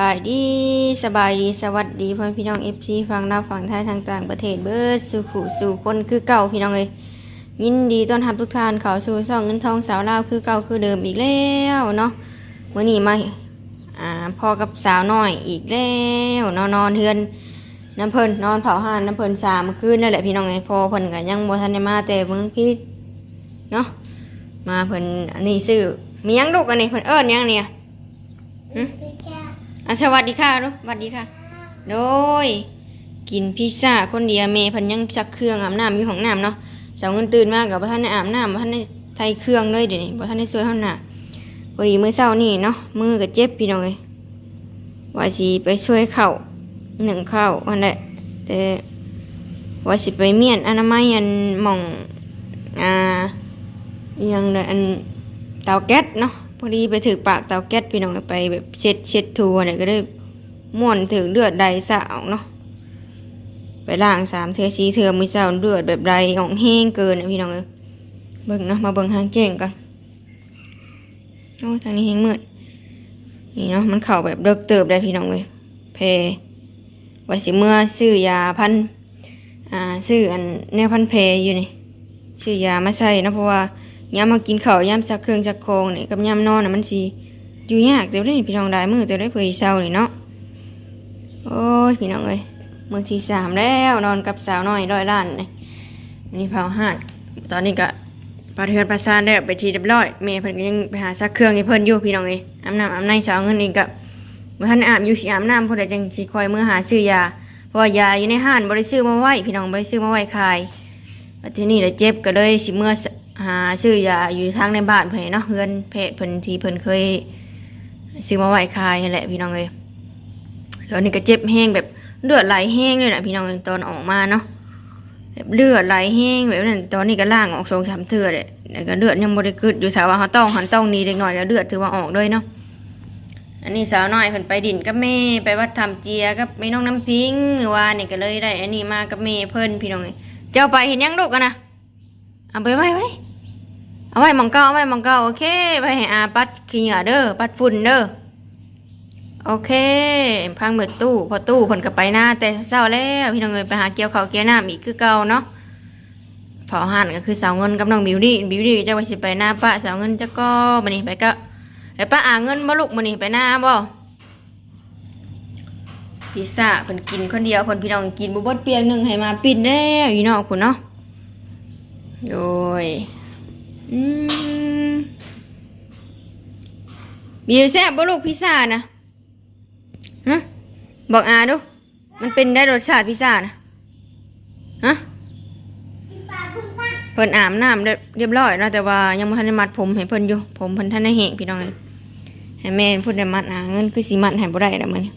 บายดีสบายดีสวัสดีพ่อพี่น้องเอฟซีฟังเราวฝั่งไทยทางต่างประเทศเบิร์ดสู่ขู่สู่คนคือเก่าพี่น้องเลยยินดีต้อนรับทุกท่านเขาสู่ช่องเงินทองสาวลาวคือเก่าคือเดิมอีกแล้วเนาะเมื่อนี้มาอ่าพ่อกับสาวน้อยอีกแล้วนอนนอนเทือนน้ำเพลินนอนเผาห่านน้ำเพลินสามคืนนั่นแหละพี่น้องเลยพอเพลินก็ยังบ่ทันได้มาแต่เมืองพีชเนาะมาเพลินอันนี้ซื้อมียังลูกอันนี้เพลินเอิ้นหยังเนี่ยอะ สวัสดีค่ะลูกสวัสดีค่ะ โดย กินพิซซ่าคนเดียวเมย์พันยังซักเครื่องอาบน้ำอยู่ของน้ำเนาะสาวเงินตื่นมากกับพ่ท่านได้อาบน้ำพ่ท่านได้ใส่เครื่องเลยเดี๋ยวนี้พ่ท่านได้ช่วยห้องน้ำพอดีมือเช้านี่เนาะมือก็เจ็บพี่น้องเลยว่าสิไปช่วยเข่าหนึ่งเข่าอันแหละแต่ว่าสิไปเมียนอนามัยอันหม่องอ่ายังเลยอันเตาแก๊สเนาะ อดีไปถือปากเตาแก๊สพี่น้องไปแบบเช็ดเช็ดทัวเนี่ยก็ได้ม่วนถึงเลือดใดสาวเนาะไปล้างสามเทือสีเทือมือเจ้าเลือดแบบใดออกแห้งเกินนะพี่น้องเอ้ยเบิ่งเนาะมาเบิ่งหางเก่งกันโอ้ทางนี้แห้งมืดนี่เนาะมันเข่าแบบเลิกเติบได้พี่น้องเลยเพไว้สิเมื่อซื้อยาพันอ่าซื้ออันแนวพันเพอยู่นี่ซื้อยามาใส่นะเพราะว่า ยามมากินข้าวยามซักเครื่องซักโครงนี่กับยามนอนน่ะมันสิอยู่ยากเดี๋ยวได้พี่น้องได้มือเดี๋ยวได้เผยเช้านี่เนาะโอ้ยพี่น้องเอ้ยมือที่สามแล้วนอนกับสาวน้อยร้อยล้านนี่นี่เผาห่านตอนนี้ก็ปลาเทือนปลาซานได้ไปทีเรียบร้อยเมย์เพิ่นยังไปหาซักเครื่องให้เพิ่นอยู่พี่น้องเอ้ยอาบน้ำอาบในสาวเงินนี่ก็เมื่อท่านอาบอยู่สิอาบน้ำเพิ่นได้จังสิคอยเมื่อหาซื้อยาเพราะว่ายาอยู่ในห้านบ่ได้ซื้อมาไว้พี่น้องบ่ได้ซื้อมาไว้ขายทีนี้เลยเจ็บก็เลยสิเมื่อ หาซื้อยาอยู่ทางในบ้านเพิ่นเนาะเฮือนเพจเพิ่นที่เพิ่นเคยซื้อมาไว้ขายนั่แหละพี่น้องเอ้ยตอนนี้ก็เจ็บแห้งแบบเลือดไหลแห้งเลยนะพี่น้องตอนออกมาเนาะแบบเลือดไหลแห้งแบบนั้นตอนนี้ก็ล่างออกสองสามเทื่อเลยแต่ก็เลือดยังบ่ได้กึดอยู่แถวว่าเขาต้องหันต้องนี้เด็กน้อยก็เลือดถือว่าออกด้วยเนาะอันนี้สาวน้อยเพิ่นไปดินกับแม่ไปวัดทำเจียกับแม่น้องน้ำพิงเมื่อวานนี่ก็เลยได้ อันนี้มากับแม่เพิ่นพี่น้องเอ้ยเจ้าไปเห็นยังลูกกันนะ เอาไปไว้ไว้เอาไว้มองเก้าเอาไว้มองเก้าโอเคไปให้อาปัดขี้เหงื่อเด้อปัดฝุ่นเด้อโอเค พังเบิดตู้พอตู้ผลกับไปหน้าแต่เศร้าแล้วพี่น้องเอ๋ยไปหาเกี่ยวเขาเกี่ยวหน้ำอีคือเก่าเนาะเผาหันก็คือสาวเงินกับน้องบิวดี้บิวดี้จะไปสิไปหน้าป้าสาวเงินจะก็มานี่ไปก็ไปป้าอ่าเงินบ่ลูกมานี่ไปหน้าบ่พิซซ่าเพิ่นกินคนเดียวเพิ่นพี่น้องกินบ่เบดเปียงหนึ่งให้มาปิ้นแล้วอยู่นาะคุณเนาะ โดยอืมบีแซ่บบ่ลูกพิซซ่านะฮะบอกอาดู มันเป็นได้รสชาติพิซซ่านะฮะเพิ่นอาบน้ำเรียบเรียบร้อยแล้วแต่ว่ายังบ่ทันได้มัดผมให้เพิ่นอยู่ ผมเพิ่นทันได้แห้งพี่น้องเอ้ยให้แม่เพิ่นได้มัดอาเงินคือสิมัดให้บ่ได้แล้วมื้อนี้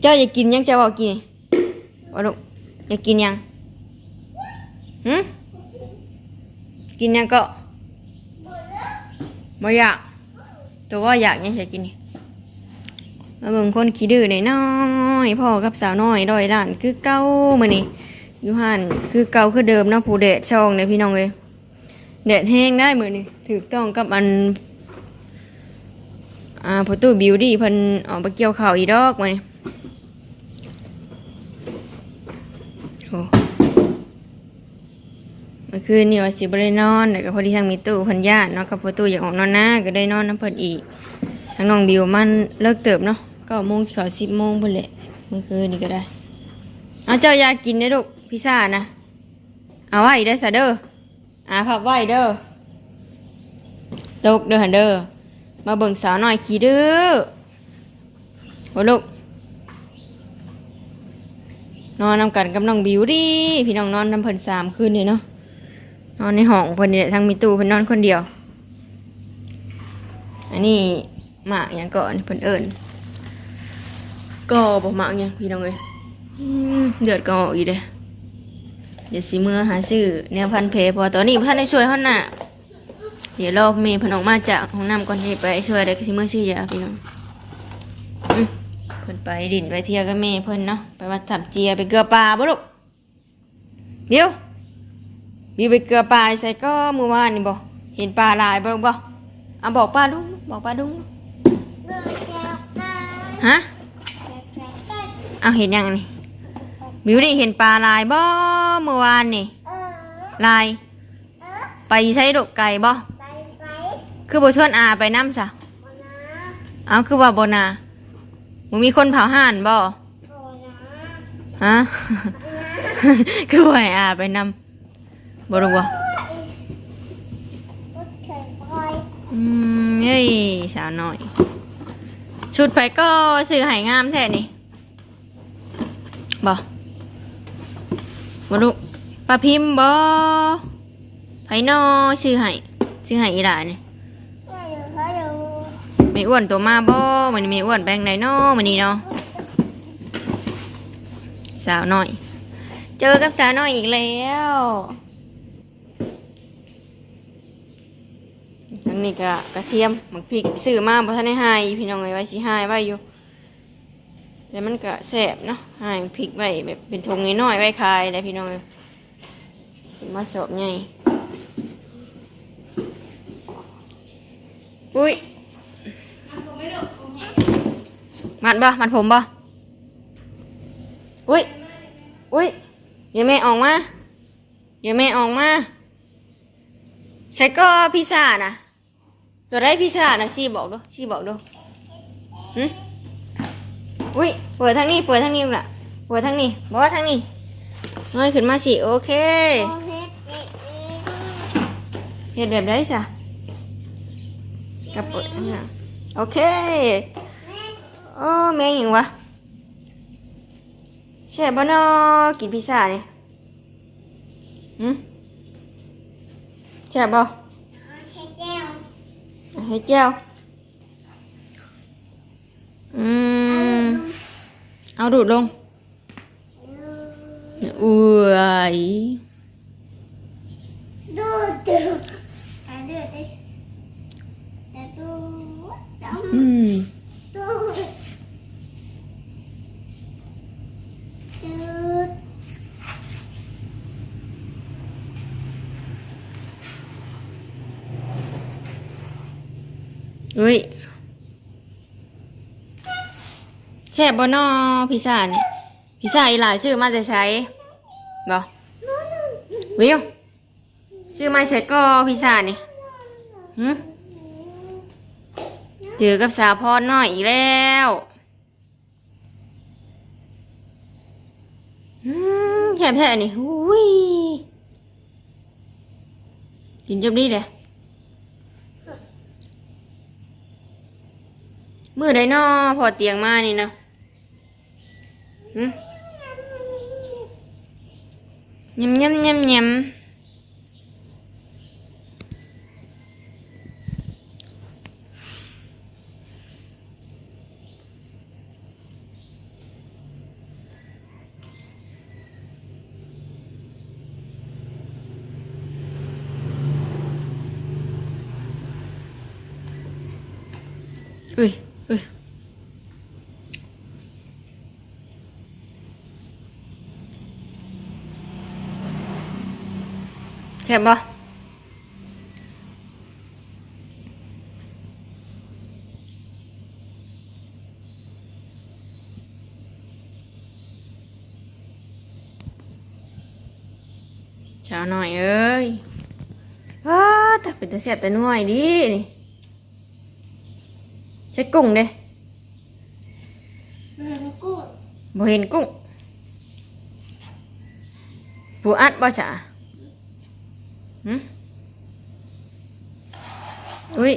เจ้าอยากกินยังเจ้าบอกกินว่าลูกอยากกินยัง หึกินยังก็บ่อยากตัวว่าอยากยังจะกินมาเบิ่งคนขี้ดื้อหน่อยน้อยพ่อกับสาวน้อยดอยด้านคือเก่ามื้อนี้อยู่หันคือเก่าคือเดิมนะผู้แดดช่องเลยพี่น้องเอ้ยแดดแห้งได้เหมือนนี้ถูกต้องกับอันอ่าพอตู้บิวตี้พิ่นออกไปเกี่ยวข้าวอีดอกมื้อนี้โอ้ เมื่อคืนนี่ว่าสิบ่ได้นอนแต่ก็พอดีทางมีตู้พิ่นญาติเนาะกับพอตู้อยากออกนอนหน้าก็ได้นอนน้ำเพิ่นอีกทางน้องบิวมันเลิกเติบเนาะก็โมงขอสิบโมงเพิ่นแหละเมื่อคืนนี่ก็ได้เอาเจ้าอยากกินได้ลูกพิซซ่านะเอาไว้ได้อซะเด้ออาพับไว้เด้อตกเด้อหันเด้อมาเบิ่งสาวหน่อยขี้ดื้อโอ้ลูกนอนนำกันกับน้องบิวดิพี่น้องนอนนำเพิ่นสามคืนเลยเนาะ นอนในห้องเพิ่นนี่แหละทางมีตู้เพิ่นนอนคนเดียว อันนี้หมากอย่างก่อนเพิ่นเอิญก็บอกหมากอย่างพี่น้องเอ้ยเดือดก็ออกอีกเด้อเดี๋ยวสิมือหาซื้อแนวพันเพพอตอนนี้พันได้ช่วยเขาน่ะเดี๋ยวรอเมย์เพนออกมาจากห้องน้ำก่อนที่ไปช่วยได้ก็สิมือซื้อยาพี่น้องเพิ่นไปดินไปเที่ยวกับเมย์เพิ่นเนาะไปวัดถับเจียไปเกลือปลาบ่ลูกเดี๋ยว มีไปเกลือปลาใส่ก็มือวานนี่บอกเห็นปลาลายบ่ลูกบ่เอาบอกป้าลุงบอกป้าลุงเกิดแก้วตฮะเอาเห็นยังนี่บิวได้เห็นปลาลายบ่เมื่อวานนี่ลาย ไปใช้ดกไก่บ่คือบ่ชวนอาไปน้ำซะเอาคือว่าบ่นาบ่มีคนเผาห่านบ่โอฮะคือว่าอาไปน้ำ บ่รู้บ่อยอืมเฮ้ยสาวน้อย ชุดไผก็ซื้อให้งามแท้นี่บ่บ่รู้ปลาพิมพ์บ่ไผนอซื้อให้ซื้อให้อีหลานี่ไม่อ้วนตัวมาบ่มันนี้ไม่อ้วนแปลงไหนนาะมันนี้เนาะสาวน้อย เจอกับสาวน้อยอีกแล้ว ทั้งนี้ก็กระเทียมหมักพริกซื้อมาบ่ทันได้หายพี่น้องเอ้ยไว้สิหายไว้อยู่แต่มันก็แซ่บเนาะหายพริกไว้แบบเป็นถุงน้อยๆไว้ขายได้พี่น้องเอ้ยเป็นมาสอบใหญ่อุ้ยมัดบ่มัดผมบ่อุ้ยอุ้ยเดี๋ยวแม่ออกมาเดี๋ยวแม่ออกมาใช้ก็พิซซ่านะ ตัวได้พิซซ่านะซี่บอกดูซี่บอกดูหึอุ้ยเปิดทางนี้เปิดทางนี้ล่ะเปิดทางนี้บอกว่าทางนี้เงยขึ้นมาสิโอเคโอเฮ็ดเด็กเองเห็ดแบบได้สะกับเปิดนะโอเคโอ้แม่งหยังวะแช่บบ่นอกินพิซซ่าเนี่ยหืมแช่บบ่เฮ็ดแก้ว ให้เจ้าอืมเอาดูดลงอุ้ย ดูดูไปดูดิแต่ดูด อืมำดูดู อุ้ยแช่บบนอพิซซ่าเนี่ยพิซซ่าอีหลายชื่อมาจะใช้บ่วิวชื่อมาใช้ก็พิซซ่านี่หืมเจอกับสาวพรน้อยอีกแล้วแค่แค่นี่อุ้ยกินจบดีเลย มือไดนอพอเตียงมานี่นาะหืมยำยำยำยำ แซ่บบ่ชาวหน่อยเอ้ยว้าแต่เป็นแต่แซ่บแต่น่วยดินี่ใช้กุ้งเด้มันกูดบ่เห็นกุ้งปูอัดบ่จ๋า หืมอุ้ย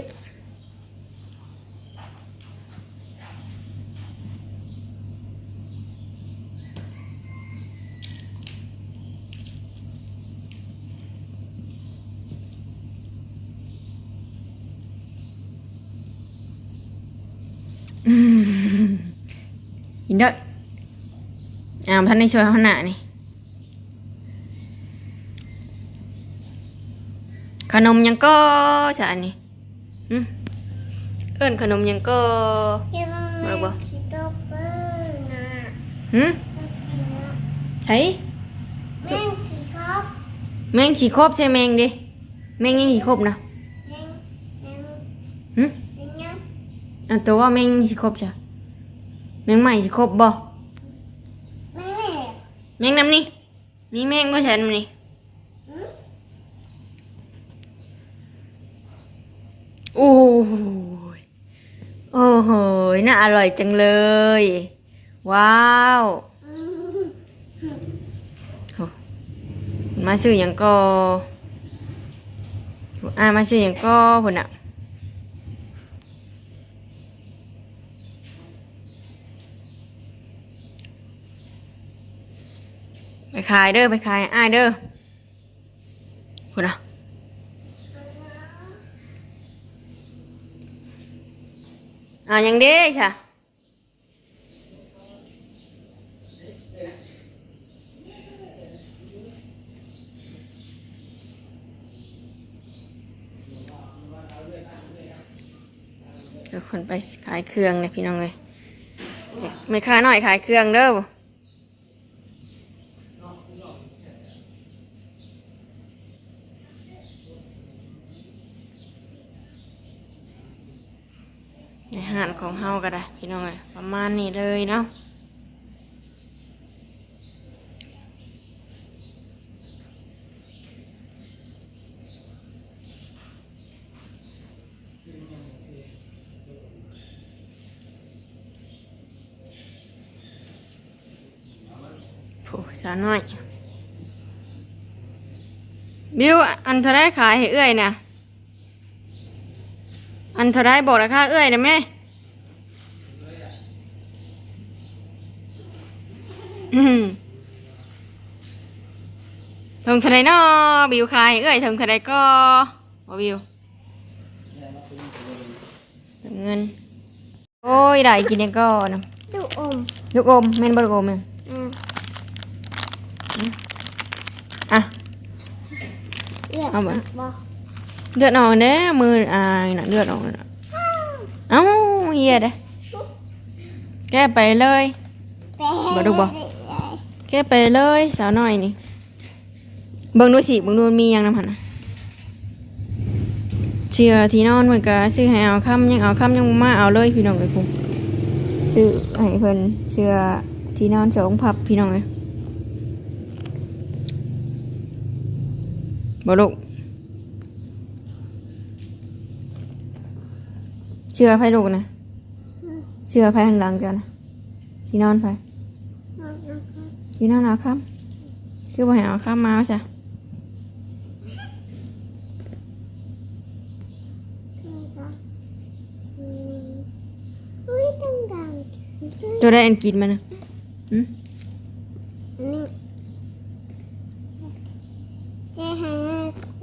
อืมอินเดอร์อ่าท่านในช่วยเขาหนานี่ ขนมยังก็จะอันนี้อืมเอิ้นขนมยังก็เฮ้ยมันมาบ่คิดตกเปิ้ลนะหืมมันกินแล้วไอ้แม่งขี้ครับแมงฉีครบใช่แมงดิแมงยังฉีครบนะแม่งแม่งหืมแม่งยังอันตัวว่าแมงฉีครบจ้ะแแมงใหม่สิครบบ่แม่แมงน้ำนี่นี่แมงบ่ใช่น้ำนี่ หืม โอ้ยโอ้โหน่าอร่อยจังเลย ว้าวมาซื้อหยังก็อ่ามาซื้อหยังก็พุ่นน่ะไปขายเด้อไปขายอ้ายเด้อพุ่นน่ะ อ่ายังเด้ช่ะเดี๋ยวคนไปขายเครื่องเนี่ยพี่น้องเลยไม่ค้าหน่อยขายเครื่องเด้อในห้านของเฮาก็ได้พี่น้องเลยประมาณนี้เลยเนาะโอ้ สาน้อย บิวอันเท่าไรขายให้เอื้อยนะอันเท่าไรบอกราคาเอื้อยนะแม่อืมถึงเท่าไรนาะบิวขายให้เอื้อยถึงเท่าไรก็บ่บิวถึงเงิน โอ้ยได้กินยังก็นะดูอมลูกอมแม่นบ่ลูกอมแม่นอืม อะ เลื อดเอามา บ่เลือดออกเด้มืออายน่ะเลือดออกน่ะเอ้าเฮียเด้แก้ไปเลยแปะบ่ดูบ่ แก้ไปเลยสาวน้อยนี่เบิ่งดูสิเบิ่งดูมันมีหยังนำหั่นน่ะเชื่อที่นอนเหมือนกับซื้อให้เอาค่ำยังเอาค่ำยังบ่มาเอาเลยพี่น้องเอ้ยพุ่นซื้อให้เพิ่นเชื่อที่นอนสองพับพี่น้องเอ้ย บ่ลูกเชื่อไผลูกนะเชื่อไผข้างหลังจ้ะนะที่นอนไผที่นั่นเอาครับคือบ่ให้เอาข้ามมาจ้ะอุ้ยดังดังตัวได้อันกินมันนะอืม นี่แกหาโ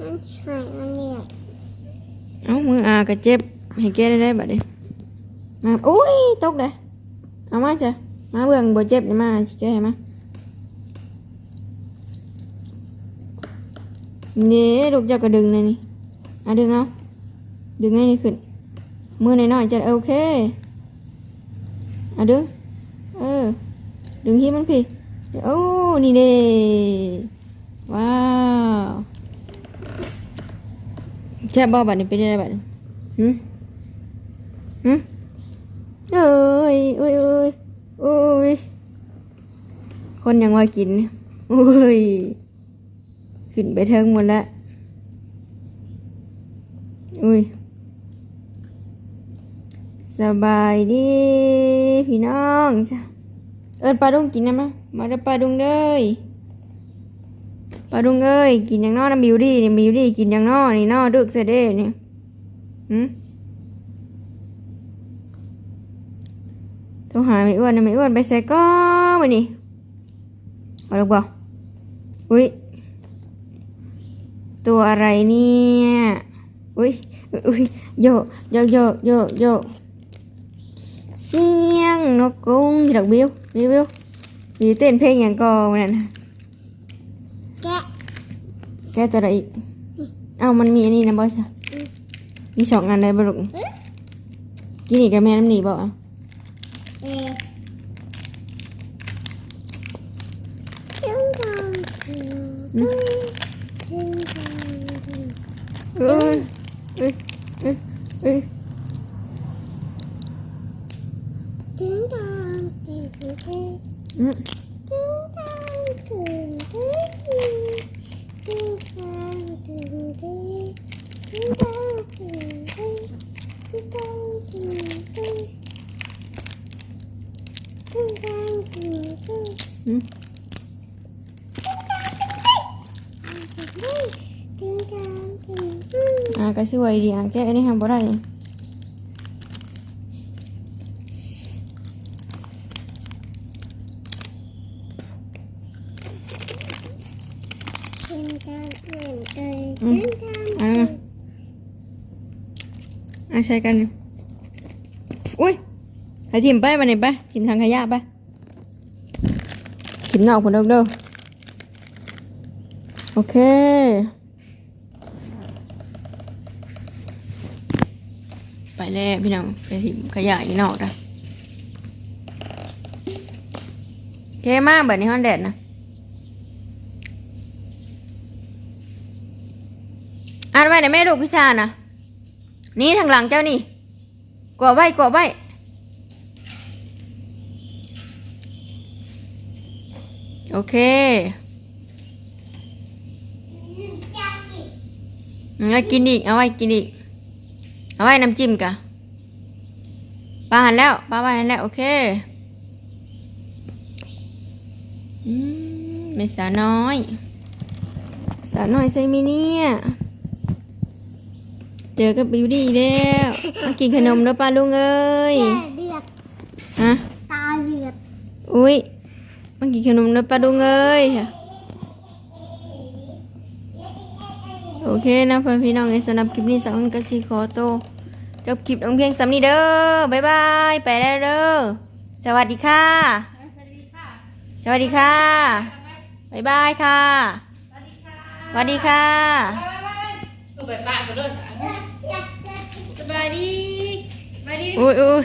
ค้ยฉันใส่อันเนี้ยเอ้ามืออากระเจ็บให้แก้ได้ได้บัดนี้มาโอ้ยตกเลยเอามาจ้ะมาเบิ่งบ่เจ็บนี่มาสิแก้ให้มานี่ลูกเจ้าก็ดึงเลยนี่อะดึงเอาดึงให้นี่ขึ้นมือน้อยๆจะโอเคอะดึงเออดึงที่มันพี่โอ้นี่เด้ว้าว แช่บบ่บัดนี้ไปได้บัดนี้หืมหืมเอ้ยเอ้ยเอ้ยเอ้ยคนยังว่ากินโอ้ย ขึ้นไปเทิงหมดแล้วอุ้ยสบายดีพี่น้องจ้ะเอิญปลาดุงกินน้ำนะมาเด้อปลาดุงเด้ย ปลาดุงเอ้ยกินอย่างนอน้ำบิวดี้นี่บิวดี้กินอย่างนอนี่นอดึกเสยเด้นี่หืมต้องหาไม่อ้วนนะไม่อ้วนไปใส่ก้อมานี่เอาลูกบอกอุ้ยตัวอะไรเนี่ยอุ้ยอุ้ยโยโยโยโยโยเสียงนกกุ้งดอกบิวบิวบิวเต้นเพลงอย่างก่อนนั่นนะ แกะแกตัวอะไรอีกเอ้ามันมีอันนี้นะบอสมีสองอันเลยบลุกกินอีกกับแม่น้ำหนีบอกอะเอ๊ะดังดังดังดังเอ้ยเอ้ยเอ้ยเอ้ยถึงทางถึงถึงถึงอืมถึงทางถึง ถึงถึงทางถึงถึงถึงทางถึงถึงถึงทางถึงถึงถึงทางถึงถึง อืม ถึงทางถึงถึง อ่าก็ช่วยดีอะแกอันนี้ทำบ่ได้ ถึงทางถึงถึง อืม ถึงทาง อ่า อ่าใช้กัน อุ้ยให้ทิมไปมานี่ไปทิมทางขยะไปทิมนอกคนเด้อเด้อโอเคไปแล้วพี่น้องไปทิมขยะอีนอกนะโอเคมากแบบนี้ฮอนแดดนะอ่านไว้นแม่ลูกพิชานะ นี่ทางหลังเจ้านี่กว่าไว้กว่าไว้โอเคอืมเอากินอีก เอาไว้กินอีก เอาไว้น้ำจิ้มกะปลาหันแล้วปลาไว้หันแล้ว โอเคอืมไม่สาน้อย สาน้อยใส่มิเนี่ย เจอกับบิวดี้แล้วมากินขนมแล้วป้าลุงเอ้ยแก่เดือดฮะตาเดือดอุ้ยมากินขนมแล้วป้าลุงเอ้ยโอเคนะเพื่อนพี่น้องในสำหรับคลิปนี้สาวน้อยกสีขอโตวจบคลิปลงเพียงสำนี้เด้อบ๊ายบายไปแล้วเด้อสวัสดีค่ะ สวัสดีค่ะบ๊ายบายค่ะสวัสดีค่ะตัวแบบบ้านก็เลิกสารส บายดีสบายดีอุ้ยอุ้ย